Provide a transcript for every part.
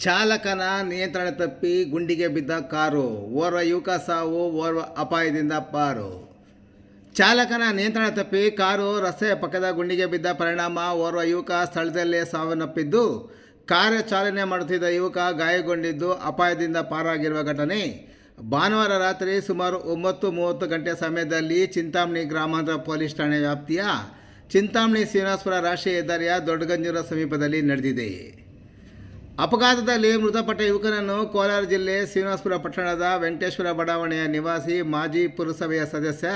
ಚಾಲಕನ ನಿಯಂತ್ರಣ ತಪ್ಪಿ ಗುಂಡಿಗೆ ಬಿದ್ದ ಕಾರು. ಓರ್ವ ಯುವಕ ಸಾವು, ಓರ್ವ ಅಪಾಯದಿಂದ ಪಾರು. ಚಾಲಕನ ನಿಯಂತ್ರಣ ತಪ್ಪಿ ಕಾರು ರಸ್ತೆಯ ಪಕ್ಕದ ಗುಂಡಿಗೆ ಬಿದ್ದ ಪರಿಣಾಮ ಓರ್ವ ಯುವಕ ಸ್ಥಳದಲ್ಲೇ ಸಾವನ್ನಪ್ಪಿದ್ದು ಕಾರು ಚಾಲನೆ ಮಾಡುತ್ತಿದ್ದ ಯುವಕ ಗಾಯಗೊಂಡಿದ್ದು, ಅಪಾಯದಿಂದ ಪಾರಾಗಿರುವ ಘಟನೆ. ಭಾನುವಾರ ರಾತ್ರಿ ಸುಮಾರು ಒಂಬತ್ತು ಮೂವತ್ತು ಗಂಟೆ ಸಮಯದಲ್ಲಿ ಚಿಂತಾಮಣಿ ಗ್ರಾಮಾಂತರ ಪೊಲೀಸ್ ಠಾಣೆ ವ್ಯಾಪ್ತಿಯ ಚಿಂತಾಮಣಿ ಶ್ರೀನಿವಾಸಪುರ ರಾಷ್ಟ್ರೀಯ ಹೆದ್ದಾರಿಯ ದೊಡ್ಡಗಂಜೂರ ಸಮೀಪದಲ್ಲಿ ನಡೆದಿದೆ. ಅಪಘಾತದಲ್ಲಿ ಮೃತಪಟ್ಟ ಯುವಕನನ್ನು ಕೋಲಾರ ಜಿಲ್ಲೆ ಶ್ರೀನಿವಾಸಪುರ ಪಟ್ಟಣದ ವೆಂಕಟೇಶ್ವರ ಬಡಾವಣೆಯ ನಿವಾಸಿ ಮಾಜಿ ಪುರಸಭೆಯ ಸದಸ್ಯ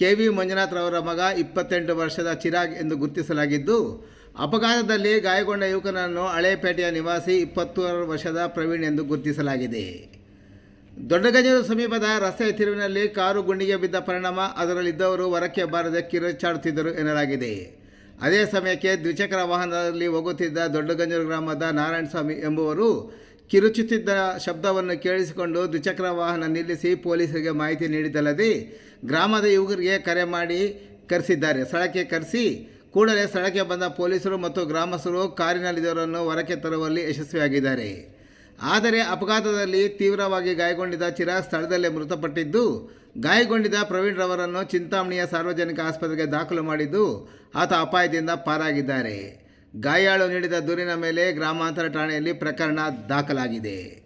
ಕೆ ವಿ ಮಂಜುನಾಥ್ರವರ ಮಗ ಇಪ್ಪತ್ತೆಂಟು ವರ್ಷದ ಚಿರಾಗ್ ಎಂದು ಗುರುತಿಸಲಾಗಿದ್ದು, ಅಪಘಾತದಲ್ಲಿ ಗಾಯಗೊಂಡ ಯುವಕನನ್ನು ಹಳೇಪೇಟೆಯ ನಿವಾಸಿ ಇಪ್ಪತ್ತೂರು ವರ್ಷದ ಪ್ರವೀಣ್ ಎಂದು ಗುರುತಿಸಲಾಗಿದೆ. ದೊಡ್ಡಗಂಜೂರು ಸಮೀಪದ ರಸ್ತೆ ತಿರುವಿನಲ್ಲಿ ಕಾರು ಗುಂಡಿಗೆ ಬಿದ್ದ ಪರಿಣಾಮ, ಅದರಲ್ಲಿದ್ದವರು ಹೊರಕ್ಕೆ ಬಾರದೆ ಕಿರುಚಾಡುತ್ತಿದ್ದರು ಎನ್ನಲಾಗಿದೆ. ಅದೇ ಸಮಯಕ್ಕೆ ದ್ವಿಚಕ್ರ ವಾಹನದಲ್ಲಿ ಹೋಗುತ್ತಿದ್ದ ದೊಡ್ಡಗಂಜೂರು ಗ್ರಾಮದ ನಾರಾಯಣಸ್ವಾಮಿ ಎಂಬುವರು ಕಿರುಚುತ್ತಿದ್ದ ಶಬ್ದವನ್ನು ಕೇಳಿಸಿಕೊಂಡು ದ್ವಿಚಕ್ರ ವಾಹನ ನಿಲ್ಲಿಸಿ ಪೊಲೀಸರಿಗೆ ಮಾಹಿತಿ ನೀಡಿದ್ದಲ್ಲದೆ ಗ್ರಾಮದ ಯುವಕರಿಗೆ ಕರೆ ಮಾಡಿ ಕರೆಸಿದ್ದಾರೆ. ಸ್ಥಳಕ್ಕೆ ಕರೆಸಿ ಕೂಡಲೇ ಸ್ಥಳಕ್ಕೆ ಬಂದ ಪೊಲೀಸರು ಮತ್ತು ಗ್ರಾಮಸ್ಥರು ಕಾರಿನಲ್ಲಿದ್ದವರನ್ನು ಹೊರಕ್ಕೆ ತರುವಲ್ಲಿ ಯಶಸ್ವಿಯಾಗಿದ್ದಾರೆ. ಆದರೆ ಅಪಘಾತದಲ್ಲಿ ತೀವ್ರವಾಗಿ ಗಾಯಗೊಂಡಿದ್ದ ಚಿರಾಗ್ ಸ್ಥಳದಲ್ಲೇ ಮೃತಪಟ್ಟಿದ್ದು, ಗಾಯಗೊಂಡಿದ್ದ ಪ್ರವೀಣ್ ರವರನ್ನು ಚಿಂತಾಮಣಿಯ ಸಾರ್ವಜನಿಕ ಆಸ್ಪತ್ರೆಗೆ ದಾಖಲು ಮಾಡಿದ್ದು, ಆತ ಅಪಾಯದಿಂದ ಪಾರಾಗಿದ್ದಾರೆ. ಗಾಯಾಳು ನೀಡಿದ ದೂರಿನ ಮೇಲೆ ಗ್ರಾಮಾಂತರ ಠಾಣೆಯಲ್ಲಿ ಪ್ರಕರಣ ದಾಖಲಾಗಿದೆ.